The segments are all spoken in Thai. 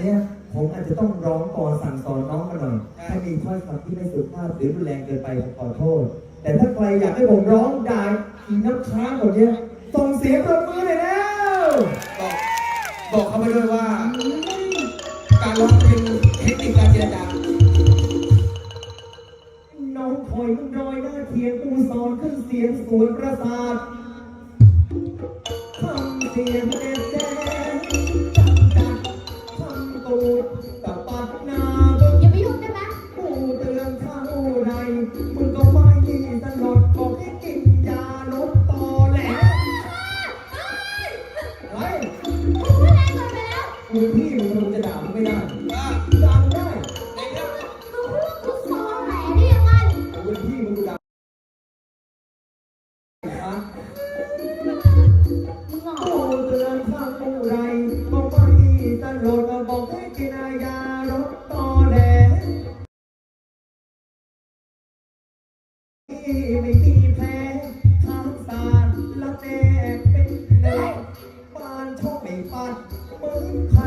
เนี้ยผมอาจจะต้องร้องก่อนสั่งสอนน้องมาหน่อยถ้ามีถ้อยคำที่ไม่สุภาพหรือรุนแรงเกินไปผมขอโทษ แต่ถ้าใครอยากให้ผมร้องด่าอีน้ำค้างหมดเนี้ยส่งเสียงปรบมือเลยแล้วบอกบอกเขาไปด้วยว่า การร้องเป็นเทคนิคการเจรจาน้องคอยมันรอยหน้าเทียนกูสอนขึ้นเสียงสวนประสาททำเสียงเด็ด มึงพี่มึงมึงจะด่ามึงไม่ได้ด่ามึงได้ในเลืองมึงพูดกูซอแหลได้ยังไงมึงเป็นพี่มึงกูด่าฮะมึงเหรอกูเตือนเท่าไรก็ไม่สลดบอกให้กินยาลดตอแหลไม่มีแพ้ทางสารละแนกเป็นเนยบ้านชองไม่ปัดมึง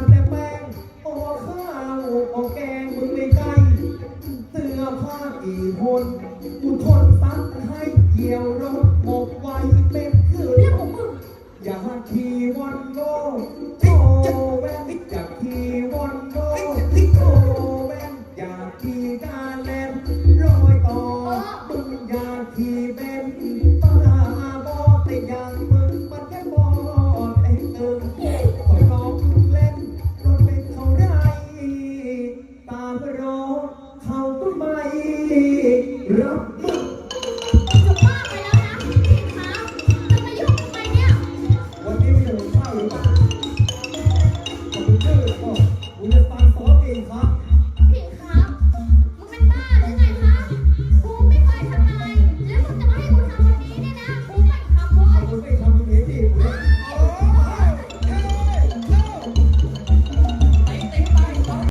กี่คนกูทนซักให้เกี่ยวรถหมกไว้เป็นคืนเรื่องของมึงอย่าขี่วันโง่โอ้แว่นอย่าขี่วันโง่โอ้แว่นอย่าขี่การเล่นรอยต่อมึงอย่าขี่เป็นตาบอดแต่อย่างมึ คุณเจ้าพ่อคุณจะฟังสอนเองครับ